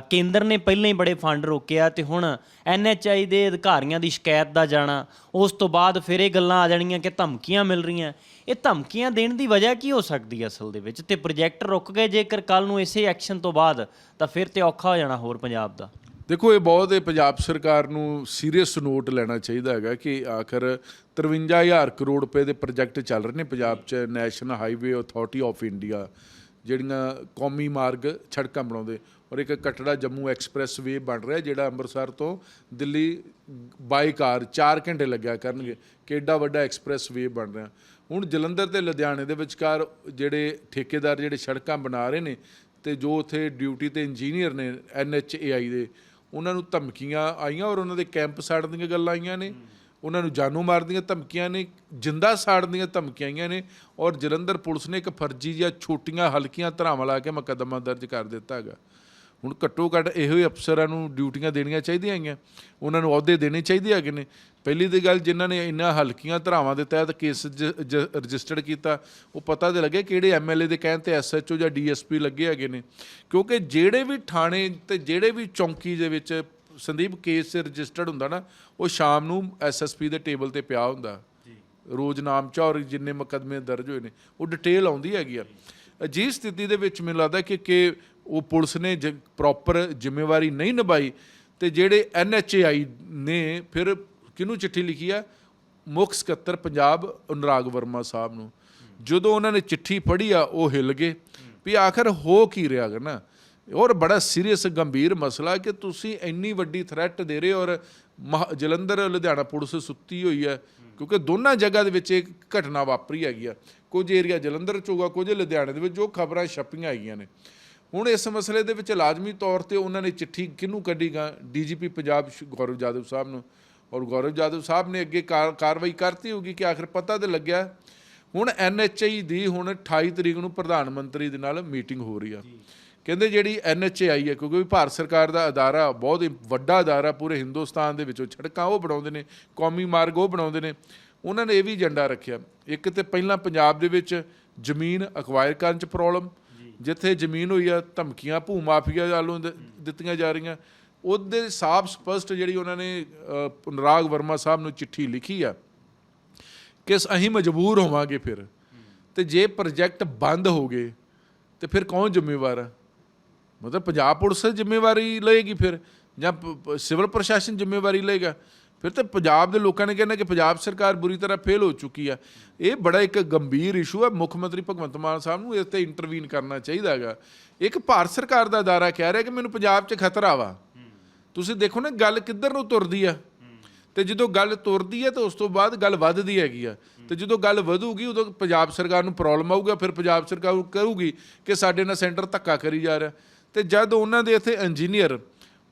ਕੇਂਦਰ ਨੇ ਪਹਿਲਾਂ ਹੀ ਬੜੇ ਫੰਡ ਰੋਕਿਆ ਤੇ ਹੁਣ ਐਨਐਚਆਈ ਦੇ ਅਧਿਕਾਰੀਆਂ ਦੀ ਸ਼ਿਕਾਇਤ ਦਾ ਜਾਣਾ। ਉਸ ਤੋਂ ਬਾਅਦ ਫਿਰ ਇਹ ਗੱਲਾਂ ਆ ਜਾਣੀਆਂ ਕਿ ਧਮਕੀਆਂ ਮਿਲ ਰਹੀਆਂ। ਇਹ ਧਮਕੀਆਂ ਦੇਣ ਦੀ ਵਜ੍ਹਾ ਕੀ ਹੋ ਸਕਦੀ ਹੈ ਅਸਲ ਦੇ ਵਿੱਚ? ਤੇ ਪ੍ਰੋਜੈਕਟ ਰੁਕ ਗਏ, ਜੇਕਰ ਕੱਲ ਨੂੰ ਇਸੇ ਐਕਸ਼ਨ ਤੋਂ ਬਾਅਦ, ਤਾਂ ਫਿਰ ਤੇ ਔਖਾ ਹੋ ਜਾਣਾ ਹੋਰ ਪੰਜਾਬ ਦਾ। ਦੇਖੋ, ਇਹ ਬਹੁਤ ਇਹ ਪੰਜਾਬ ਸਰਕਾਰ ਨੂੰ ਸੀਰੀਅਸ ਨੋਟ ਲੈਣਾ ਚਾਹੀਦਾ ਹੈਗਾ ਕਿ ਆਖਰ 53000 ਕਰੋੜ ਰੁਪਏ ਦੇ ਪ੍ਰੋਜੈਕਟ ਚੱਲ ਰਹੇ ਨੇ ਪੰਜਾਬ 'ਚ national highway authority of India, ਜਿਹੜੀਆਂ ਕੌਮੀ ਮਾਰਗ ਸੜਕਾਂ ਬਣਾਉਂਦੇ। ਔਰ ਇੱਕ ਕਟੜਾ ਜੰਮੂ ਐਕਸਪ੍ਰੈਸ ਵੇ ਬਣ ਰਿਹਾ ਜਿਹੜਾ ਅੰਮ੍ਰਿਤਸਰ ਤੋਂ ਦਿੱਲੀ ਬਾਈ ਕਾਰ 4 ਘੰਟੇ ਲੱਗਿਆ ਕਰਨਗੇ। ਕਿ ਏਡਾ ਵੱਡਾ ਐਕਸਪ੍ਰੈਸ ਵੇ ਬਣ ਰਿਹਾ। ਹੁਣ ਜਲੰਧਰ ਤੇ ਲੁਧਿਆਣੇ ਦੇ ਵਿਚਕਾਰ ਜਿਹੜੇ ਠੇਕੇਦਾਰ ਜਿਹੜੇ ਸੜਕਾਂ ਬਣਾ ਰਹੇ ਨੇ ਤੇ ਜੋ ਉੱਥੇ ਡਿਊਟੀ ਤੇ ਇੰਜੀਨੀਅਰ ਨੇ ਐਨਐਚਏਆਈ ਦੇ, ਉਹਨਾਂ ਨੂੰ ਧਮਕੀਆਂ ਆਈਆਂ ਔਰ ਉਹਨਾਂ ਦੇ ਕੈਂਪ ਸਾੜਨ ਦੀਆਂ ਗੱਲਾਂ ਆਈਆਂ ਨੇ। ਉਹਨਾਂ ਨੂੰ ਜਾਨੋਂ ਮਾਰ ਦੀਆਂ ਧਮਕੀਆਂ ਨੇ, ਜਿੰਦਾ ਸਾੜਨ ਦੀਆਂ ਧਮਕੀਆਂ ਆਈਆਂ ਨੇ ਔਰ ਜਲੰਧਰ ਪੁਲਿਸ ਨੇ ਇੱਕ ਫਰਜ਼ੀ ਜਾਂ ਛੋਟੀਆਂ ਹਲਕੀਆਂ ਧਰਾਵਾਂ ਲਾ ਕੇ ਮੁਕੱਦਮਾ ਦਰਜ ਕਰ ਦਿੱਤਾ ਹੈਗਾ। ਹੁਣ ਘੱਟੋ ਘੱਟ ਇਹੋ ਹੀ ਅਫਸਰਾਂ ਨੂੰ ਡਿਊਟੀਆਂ ਦੇਣੀਆਂ ਚਾਹੀਦੀਆਂ ਹੈਗੀਆਂ। ਉਹਨਾਂ ਨੂੰ ਅਹੁਦੇ ਦੇਣੇ ਚਾਹੀਦੇ ਹੈਗੇ ਨੇ। ਪਹਿਲੀ ਦੀ ਗੱਲ ਜਿਨ੍ਹਾਂ ਨੇ ਇੰਨਾ ਹਲਕੀਆਂ ਧਰਾਵਾਂ ਦੇ ਤਹਿਤ ਕੇਸ ਰਜਿਸਟਰਡ ਕੀਤਾ ਉਹ ਪਤਾ ਤੇ ਲੱਗੇ ਕਿਹੜੇ ਐਮਐਲਏ ਦੇ ਕਹਿਣ ਤੇ ਐਸਐਚਓ ਜਾਂ ਡੀਐਸਪੀ ਲੱਗੇ ਹੈਗੇ ਨੇ। ਕਿਉਂਕਿ ਜਿਹੜੇ ਵੀ ਥਾਣੇ ਤੇ ਜਿਹੜੇ ਵੀ ਚੌਂਕੀ ਦੇ ਵਿੱਚ ਸੰਦੀਪ ਕੇਸ ਰਜਿਸਟਰਡ ਹੁੰਦਾ ਨਾ ਉਹ ਸ਼ਾਮ ਨੂੰ ਐਸਐਸਪੀ ਦੇ ਟੇਬਲ ਤੇ ਪਿਆ ਹੁੰਦਾ। ਰੋਜ਼ ਨਾਮ ਚੌਰ ਜਿੰਨੇ ਮੁਕੱਦਮੇ ਦਰਜ ਹੋਏ ਨੇ ਉਹ ਡਿਟੇਲ ਆਉਂਦੀ ਹੈਗੀ ਆ। ਅਜਿਹੀ ਸਥਿਤੀ ਦੇ ਵਿੱਚ ਮੈਨੂੰ ਲੱਗਦਾ ਕਿ ਕਿ ਉਹ ਪੁਲਿਸ ਨੇ ਪ੍ਰੋਪਰ ਜ਼ਿੰਮੇਵਾਰੀ ਨਹੀਂ ਨਿਭਾਈ ਤੇ ਜਿਹੜੇ ਐਨਐਚਏਆਈ ਨੇ ਫਿਰ ਕਿਹਨੂੰ ਚਿੱਠੀ ਲਿਖੀ ਆ? ਮੁੱਖ ਸਕੱਤਰ ਪੰਜਾਬ ਅਨੁਰਾਗ ਵਰਮਾ ਸਾਹਿਬ ਨੂੰ। ਜਦੋਂ ਉਹਨਾਂ ਨੇ ਚਿੱਠੀ ਪੜ੍ਹੀ ਆ, ਉਹ ਹਿੱਲ ਗਏ ਵੀ ਆਖਰ ਹੋ ਕੀ ਰਿਹਾ ਗਾ ਨਾ? ਔਰ ਬੜਾ ਸੀਰੀਅਸ ਗੰਭੀਰ ਮਸਲਾ ਕਿ ਤੁਸੀਂ ਇੰਨੀ ਵੱਡੀ ਥ੍ਰੈਟ ਦੇ ਰਹੇ ਔਰ ਮਹਾ- ਜਲੰਧਰ, ਲੁਧਿਆਣਾ ਪੁਲਿਸ ਸੁੱਤੀ ਹੋਈ ਹੈ ਕਿਉਂਕਿ ਦੋਨਾਂ ਜਗ੍ਹਾ ਦੇ ਵਿੱਚ ਇੱਕ ਘਟਨਾ ਵਾਪਰੀ ਹੈਗੀ ਆ। ਕੁਝ ਏਰੀਆ ਜਲੰਧਰ ਚ ਹੋਗਾ ਕੁਝ ਲੁਧਿਆਣੇ ਦੇ ਵਿੱਚ, ਜੋ ਖਬਰਾਂ ਛਪੀਆਂ ਹੈਗੀਆਂ ਨੇ। ਹੁਣ ਇਸ ਮਸਲੇ ਦੇ ਵਿੱਚ ਲਾਜ਼ਮੀ ਤੌਰ ਤੇ ਉਹਨਾਂ ਨੇ ਚਿੱਠੀ ਕਿਹਨੂੰ ਕੱਢੀਗਾ ਡੀਜੀਪੀ ਪੰਜਾਬ ਗੌਰਵ ਜਾਦਵ ਸਾਹਿਬ ਨੂੰ। ਔਰ ਗੌਰਵ ਜਾਦਵ ਸਾਹਿਬ ਨੇ ਅੱਗੇ ਕਾਰ- ਕਾਰਵਾਈ ਕਰਤੀ ਹੋਗੀ ਕਿ ਆਖਰ ਪਤਾ ਤੇ ਲੱਗਿਆ। ਹੁਣ ਐਨਐਚਆਈ ਦੀ ਹੁਣ 28 ਤਰੀਕ ਨੂੰ ਪ੍ਰਧਾਨ ਮੰਤਰੀ ਦੇ ਨਾਲ ਮੀਟਿੰਗ ਹੋ ਰਹੀ ਆ। ਕਹਿੰਦੇ ਜਿਹੜੀ ਐਨਐਚਆਈ ਹੈ ਕਿਉਂਕਿ ਭਾਰਤ ਸਰਕਾਰ ਦਾ ਅਦਾਰਾ ਬਹੁਤ ਹੀ ਵੱਡਾ ਅਦਾਰਾ ਪੂਰੇ ਹਿੰਦੁਸਤਾਨ ਦੇ ਵਿੱਚੋਂ ਸੜਕਾਂ ਉਹ ਬਣਾਉਂਦੇ ਨੇ ਕੌਮੀ ਮਾਰਗ ਉਹ ਬਣਾਉਂਦੇ ਨੇ। ਉਹਨਾਂ ਨੇ ਇਹ ਵੀ ਏਜੰਡਾ ਰੱਖਿਆ। ਇੱਕ ਤੇ ਪਹਿਲਾਂ ਪੰਜਾਬ ਦੇ ਵਿੱਚ ਜ਼ਮੀਨ ਅਕਵਾਇਰ ਕਰਨ ਚ ਪ੍ਰੋਬਲਮ ਜਿੱਥੇ ਜ਼ਮੀਨ ਹੋਈ ਆ ਧਮਕੀਆਂ ਭੂ ਮਾਫੀਆ ਵੱਲੋਂ ਦ- ਦਿੱਤੀਆਂ ਜਾ ਰਹੀਆਂ। ਉਹਦੇ ਸਾਫ਼ ਸਪਸ਼ਟ ਜਿਹੜੀ ਉਹਨਾਂ ਨੇ ਅ, ਅਨੁਰਾਗ ਵਰਮਾ ਸਾਹਿਬ ਨੂੰ ਚਿੱਠੀ ਲਿਖੀ ਆ ਕਿ ਅਸੀਂ ਮਜਬੂਰ ਹੋਵਾਂਗੇ ਫਿਰ। ਤੇ ਜੇ ਪ੍ਰੋਜੈਕਟ ਬੰਦ ਹੋ ਗਏ ਤੇ ਫਿਰ ਕੌਣ ਜ਼ਿੰਮੇਵਾਰ ਆ? ਮਤਲਬ ਪੰਜਾਬ ਪੁਲਿਸ ਜ਼ਿੰਮੇਵਾਰੀ ਲਏਗੀ ਫਿਰ ਜਾਂ ਸਿਵਲ ਪ੍ਰਸ਼ਾਸਨ ਜ਼ਿੰਮੇਵਾਰੀ ਲਏਗਾ? ਫਿਰ ਤਾਂ ਪੰਜਾਬ ਦੇ ਲੋਕਾਂ ਨੇ ਕਹਿੰਦਾ ਕਿ ਪੰਜਾਬ ਸਰਕਾਰ ਬੁਰੀ ਤਰ੍ਹਾਂ ਫੇਲ ਹੋ ਚੁੱਕੀ ਆ। ਇਹ ਬੜਾ ਇੱਕ ਗੰਭੀਰ ਇਸ਼ੂ ਹੈ ਮੁੱਖ ਮੰਤਰੀ ਭਗਵੰਤ ਮਾਨ ਸਾਹਿਬ ਨੂੰ ਇਸ ਤੇ ਇੰਟਰਵੀਨ ਕਰਨਾ ਚਾਹੀਦਾ ਹੈਗਾ। ਇੱਕ ਭਾਰਤ ਸਰਕਾਰ ਦਾ ਅਦਾਰਾ ਕਹਿ ਰਿਹਾ ਕਿ ਮੈਨੂੰ ਪੰਜਾਬ 'ਚ ਖਤਰਾ ਵਾ। ਤੁਸੀਂ ਦੇਖੋ ਨਾ, ਗੱਲ ਕਿੱਧਰ ਨੂੰ ਤੁਰਦੀ ਆ। ਤੇ ਜਦੋਂ ਗੱਲ ਤੁਰਦੀ ਹੈ ਤਾਂ ਉਸ ਤੋਂ ਬਾਅਦ ਗੱਲ ਵੱਧਦੀ ਹੈਗੀ ਆ। ਤੇ ਜਦੋਂ ਗੱਲ ਵਧੂਗੀ, ਉਦੋਂ ਪੰਜਾਬ ਸਰਕਾਰ ਨੂੰ ਪ੍ਰੋਬਲਮ ਆਊਗਾ। ਫਿਰ ਪੰਜਾਬ ਸਰਕਾਰ ਕਰੂਗੀ ਕਿ ਸਾਡੇ ਨਾਲ ਸੈਂਟਰ ਧੱਕਾ ਕਰੀ ਜਾ ਰਿਹਾ। ਤੇ ਜਦ ਉਹਨਾਂ ਦੇ ਇੱਥੇ ਇੰਜੀਨੀਅਰ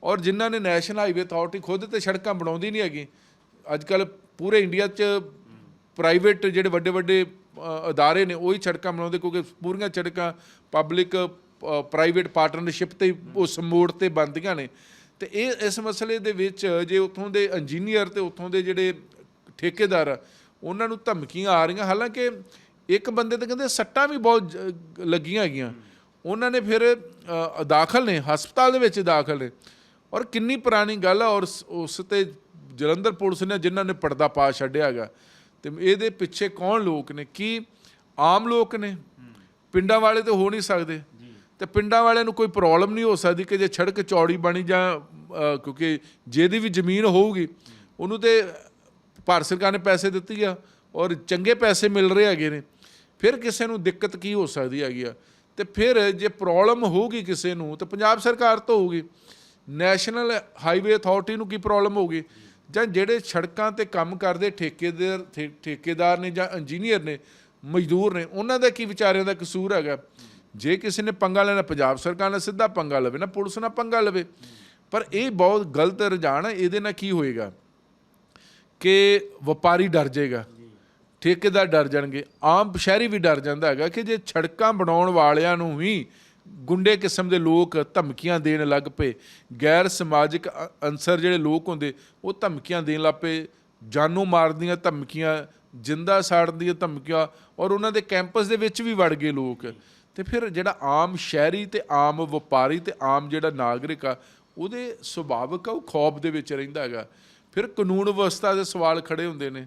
ਔਰ ਜਿਨ੍ਹਾਂ ਨੇ ਨੈਸ਼ਨਲ ਹਾਈਵੇ ਅਥਾਰਟੀ ਖੁਦ ਤੇ ਸੜਕਾਂ ਬਣਾਉਂਦੀ ਨਹੀਂ ਹੈਗੀ ਅੱਜ ਕੱਲ ਪੂਰੇ ਇੰਡੀਆ 'ਚ ਪ੍ਰਾਈਵੇਟ ਜਿਹੜੇ ਵੱਡੇ ਵੱਡੇ ਅਦਾਰੇ ਨੇ ਉਹੀ ਸੜਕਾਂ ਬਣਾਉਂਦੇ ਕਿਉਂਕਿ ਪੂਰੀਆਂ ਸੜਕਾਂ ਪਬਲਿਕ ਪ੍ਰਾਈਵੇਟ ਪਾਰਟਨਰਸ਼ਿਪ ਤੇ ਉਸ ਮੋੜ ਤੇ ਬਣਦੀਆਂ ਨੇ। ਤੇ ਇਹ ਇਸ ਮਸਲੇ ਦੇ ਵਿੱਚ ਜੇ ਉੱਥੋਂ ਦੇ ਇੰਜੀਨੀਅਰ ਤੇ ਉੱਥੋਂ ਦੇ ਜਿਹੜੇ ਠੇਕੇਦਾਰ ਆ, ਉਹਨਾਂ ਨੂੰ ਧਮਕੀਆਂ ਆ ਰਹੀਆਂ। ਹਾਲਾਂਕਿ ਇੱਕ ਬੰਦੇ ਤੇ ਕਹਿੰਦੇ ਸੱਟਾਂ ਵੀ ਬਹੁਤ ਜ- ਲੱਗੀਆਂ ਹੈਗੀਆਂ। ਉਹਨਾਂ ਨੇ ਫਿਰ ਦਾਖਲ ਨੇ ਹਸਪਤਾਲ ਦੇ ਵਿੱਚ ਦਾਖਲ ਨੇ। ਔਰ ਕਿੰਨੀ ਪੁਰਾਣੀ ਗੱਲ ਆ ਔਰ ਉਸ ਤੇ ਜਲੰਧਰ ਪੁਲਿਸ ਨੇ ਜਿਨ੍ਹਾਂ ਨੇ ਪਰਦਾ ਪਾ ਛੱਡਿਆ ਹੈਗਾ ਤੇ ਇਹਦੇ ਪਿੱਛੇ ਕੌਣ ਲੋਕ ਨੇ? ਕੀ ਆਮ ਲੋਕ ਨੇ? ਪਿੰਡਾਂ ਵਾਲੇ ਤਾਂ ਹੋ ਨਹੀਂ ਸਕਦੇ। ਤੇ ਪਿੰਡਾਂ ਵਾਲਿਆਂ ਨੂੰ ਕੋਈ ਪ੍ਰੋਬਲਮ ਨਹੀਂ ਹੋ ਸਕਦੀ ਕਿ ਜੇ ਸੜਕ ਚੌੜੀ ਬਣੀ ਜਾਂ ਕਿਉਂਕਿ ਜਿਹਦੀ ਵੀ ਜ਼ਮੀਨ ਹੋਊਗੀ ਉਹਨੂੰ ਤੇ ਭਾਰਤ ਸਰਕਾਰ ਨੇ ਪੈਸੇ ਦਿੱਤੀ ਆ ਔਰ ਚੰਗੇ ਪੈਸੇ ਮਿਲ ਰਹੇ ਹੈਗੇ ਨੇ। ਫਿਰ ਕਿਸੇ ਨੂੰ ਦਿੱਕਤ ਕੀ ਹੋ ਸਕਦੀ ਹੈਗੀ ਆ? ਤੇ ਫਿਰ ਜੇ ਪ੍ਰੋਬਲਮ ਹੋਊਗੀ ਕਿਸੇ ਨੂੰ ਤੇ ਪੰਜਾਬ ਸਰਕਾਰ ਤੋਂ ਹੋਊਗੀ। ਨੈਸ਼ਨਲ ਹਾਈਵੇ ਅਥਾਰਟੀ ਨੂੰ ਕੀ ਪ੍ਰੋਬਲਮ ਹੋਊਗੀ ਜਾਂ ਜਿਹੜੇ ਸੜਕਾਂ ਤੇ ਕੰਮ ਕਰਦੇ ਠੇਕੇਦਾਰ, ਠੇ- ਠੇਕੇਦਾਰ ਨੇ ਜਾਂ ਇੰਜੀਨੀਅਰ ਨੇ, ਮਜ਼ਦੂਰ ਨੇ, ਉਹਨਾਂ ਦਾ ਕੀ ਵਿਚਾਰਿਆਂ ਦਾ ਕਸੂਰ ਹੈਗਾ? ਜੇ ਕਿਸੇ ਨੇ ਪੰਗਾ ਲੈਣਾ, ਪੰਜਾਬ ਸਰਕਾਰ ਨਾਲ ਸਿੱਧਾ ਪੰਗਾ ਲਵੇ ਨਾ, ਪੁਲਿਸ ਨਾਲ ਪੰਗਾ ਲਵੇ। ਪਰ ਇਹ ਬਹੁਤ ਗਲਤ ਰੁਝਾਨ ਹੈ, ਇਹਦੇ ਨਾਲ ਕੀ ਹੋਏਗਾ? ਕਿ ਵਪਾਰੀ ਡਰ ਜਾਏਗਾ, ਠੇਕੇਦਾਰ ਡਰ ਜਾਣਗੇ, ਆਮ ਸ਼ਹਿਰੀ ਵੀ ਡਰ ਜਾਂਦਾ ਹੈਗਾ ਕਿ ਜੇ ਸੜਕਾਂ ਬਣਾਉਣ ਵਾਲਿਆਂ ਨੂੰ ਵੀ ਗੁੰਡੇ ਕਿਸਮ ਦੇ ਲੋਕ ਧਮਕੀਆਂ ਦੇਣ ਲੱਗ ਪਏ। ਗੈਰ ਸਮਾਜਿਕ ਅ- ਅਨਸਰ ਜਿਹੜੇ ਲੋਕ ਹੁੰਦੇ, ਉਹ ਧਮਕੀਆਂ ਦੇਣ ਲੱਗ ਪਏ। ਜਾਨੋਂ ਮਾਰਨ ਦੀਆਂ ਧਮਕੀਆਂ, ਜਿੰਦਾ ਸਾੜਨ ਦੀਆਂ ਧਮਕੀਆਂ ਔਰ ਉਹਨਾਂ ਦੇ ਕੈਂਪਸ ਦੇ ਵਿੱਚ ਵੀ ਵੜ ਗਏ ਲੋਕ। ਤੇ ਫਿਰ ਜਿਹੜਾ ਆਮ ਸ਼ਹਿਰੀ ਤੇ ਆਮ ਵਪਾਰੀ ਤੇ ਆਮ ਜਿਹੜਾ ਨਾਗਰਿਕ ਆ, ਉਹਦੇ ਸੁਭਾਵਿਕ ਆ ਉਹ ਖੌਫ ਦੇ ਵਿੱਚ ਰਹਿੰਦਾ ਹੈਗਾ। ਫਿਰ ਕਾਨੂੰਨ ਵਿਵਸਥਾ ਦੇ ਸਵਾਲ ਖੜੇ ਹੁੰਦੇ ਨੇ।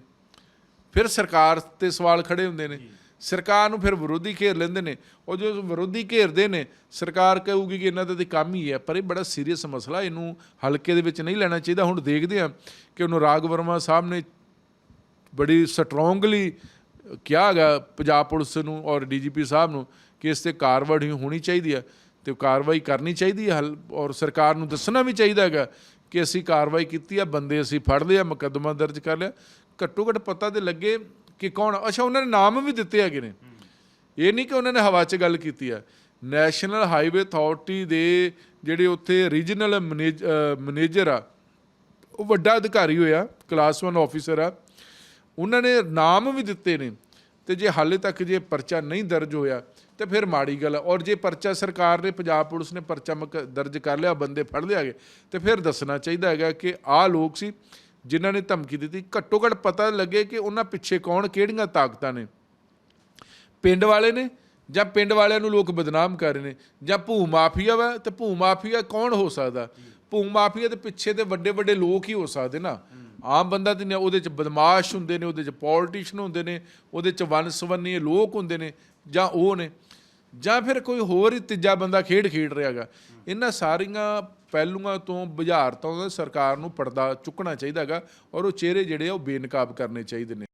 ਫਿਰ ਸਰਕਾਰ ਤੇ ਸਵਾਲ ਖੜੇ ਹੁੰਦੇ ਨੇ। ਸਰਕਾਰ ਨੂੰ ਫਿਰ ਵਿਰੋਧੀ ਘੇਰ ਲੈਂਦੇ ਨੇ। ਉਹ ਜੋ ਵਿਰੋਧੀ ਘੇਰਦੇ ਨੇ, ਸਰਕਾਰ ਕਹੂਗੀ ਕਿ ਇਹਨਾਂ ਦਾ ਤੇ ਕੰਮ ਹੀ ਹੈ, ਪਰ ਇਹ ਬੜਾ ਸੀਰੀਅਸ ਮਸਲਾ, ਇਹਨੂੰ ਹਲਕੇ ਦੇ ਵਿੱਚ ਨਹੀਂ ਲੈਣਾ ਚਾਹੀਦਾ। ਹੁਣ ਦੇਖਦੇ ਆ ਕਿ ਅਨੁਰਾਗ ਵਰਮਾ ਸਾਹਿਬ ਨੇ ਬੜੀ ਸਟਰੋਂਗਲੀ ਕਿਹਾ ਹੈਗਾ ਪੰਜਾਬ ਪੁਲਿਸ ਨੂੰ ਔਰ ਡੀਜੀਪੀ ਸਾਹਿਬ ਨੂੰ ਕਿ ਇਸ ਤੇ ਕਾਰਵਾਈ ਹੋਣੀ ਚਾਹੀਦੀ ਹੈ ਤੇ ਉਹ ਕਾਰਵਾਈ ਕਰਨੀ ਚਾਹੀਦੀ ਹੈ ਹਲ- ਔਰ ਸਰਕਾਰ ਨੂੰ ਦੱਸਣਾ ਵੀ ਚਾਹੀਦਾ ਹੈਗਾ ਕਿ ਅਸੀਂ ਕਾਰਵਾਈ ਕੀਤੀ ਆ ਬੰਦੇ ਅਸੀਂ ਫੜ ਲਿਆ ਮੁਕੱਦਮਾ ਦਰਜ ਕਰ ਲਿਆ। ਘੱਟੋ ਘੱਟ ਪਤਾ ਤੇ ਲੱਗੇ ਕਿ ਕੌਣ? ਅੱਛਾ, ਉਹਨਾਂ ਨੇ ਨਾਮ ਵੀ ਦਿੱਤੇ ਹੈਗੇ ਨੇ। ਇਹ ਨਹੀਂ ਕਿ ਉਹਨਾਂ ਨੇ ਹਵਾ 'ਚ ਗੱਲ ਕੀਤੀ ਆ ਨੈਸ਼ਨਲ ਹਾਈਵੇ ਅਥਾਰਟੀ ਦੇ ਜਿਹੜੇ ਉੱਥੇ ਰੀਜਨਲ ਮੈਨੇਜਰ ਆ, ਉਹ ਵੱਡਾ ਅਧਿਕਾਰੀ ਹੋਇਆ ਕਲਾਸ 1 ਆਫੀਸਰ ਆ। ਉਹਨਾਂ ਨੇ ਨਾਮ ਵੀ ਦਿੱਤੇ ਨੇ। ਤੇ ਜੇ ਹਾਲੇ ਤੱਕ ਜੇ ਪਰਚਾ ਨਹੀਂ ਦਰਜ ਹੋਇਆ, ਤੇ ਫਿਰ ਮਾੜੀ ਗੱਲ ਆ। ਔਰ ਜੇ ਪਰਚਾ ਸਰਕਾਰ ਨੇ, ਪੰਜਾਬ ਪੁਲਿਸ ਨੇ ਪਰਚਾ ਮੁਕ- ਦਰਜ ਕਰ ਲਿਆ, ਬੰਦੇ ਫੜ ਲਿਆਗੇ ਤੇ ਫਿਰ ਦੱਸਣਾ ਚਾਹੀਦਾ ਹੈਗਾ ਕਿ ਆਹ ਲੋਕ ਸੀ ਜਿਨ੍ਹਾਂ ਨੇ ਧਮਕੀ ਦਿੱਤੀ। ਘੱਟੋ ਘੱਟ ਪਤਾ ਲੱਗੇ ਕਿ ਉਹਨਾਂ ਪਿੱਛੇ ਕੌਣ, ਕਿਹੜੀਆਂ ਤਾਕਤਾਂ ਨੇ। ਪਿੰਡ ਵਾਲੇ ਨੇ ਜਾਂ ਪਿੰਡ ਵਾਲਿਆਂ ਨੂੰ ਲੋਕ ਬਦਨਾਮ ਕਰ ਰਹੇ ਨੇ? ਜਾਂ ਭੂ ਮਾਫੀਆ ਵਾ ਤੇ ਭੂ ਮਾਫੀਆ ਕੌਣ ਹੋ ਸਕਦਾ? ਭੂ ਮਾਫੀਆ ਦੇ ਪਿੱਛੇ ਤੇ ਵੱਡੇ ਵੱਡੇ ਲੋਕ ਹੀ ਹੋ ਸਕਦੇ ਨਾ। ਆਮ ਬੰਦਾ ਤੇ ਉਹਦੇ ਚ ਬਦਮਾਸ਼ ਹੁੰਦੇ ਨੇ, ਉਹਦੇ ਚ ਪੋਲੀਟੀਸ਼ੀਅਨ ਹੁੰਦੇ ਨੇ, ਉਹਦੇ ਚ ਵਨਸਵੰਨੀ ਲੋਕ ਹੁੰਦੇ ਨੇ ਜਾਂ ਉਹ ਨੇ। ਜਾਂ ਫਿਰ ਕੋਈ ਹੋਰ ਹੀ ਤੀਜਾ ਬੰਦਾ ਖੇਡ ਖੇਡ ਰਿਹਾਗਾ। ਇਹਨਾਂ ਸਾਰੀਆਂ ਪਹਿਲੂਆਂ ਤੋਂ ਬੁਝਾਰਤਾਂ ਤੋਂ ਸਰਕਾਰ ਨੂੰ ਪਰਦਾ ਚੁੱਕਣਾ ਚਾਹੀਦਾ ਹੈਗਾ ਔਰ ਉਹ ਚਿਹਰੇ ਜਿਹੜੇ ਆ ਉਹ ਬੇਨਕਾਬ ਕਰਨੇ ਚਾਹੀਦੇ ਨੇ।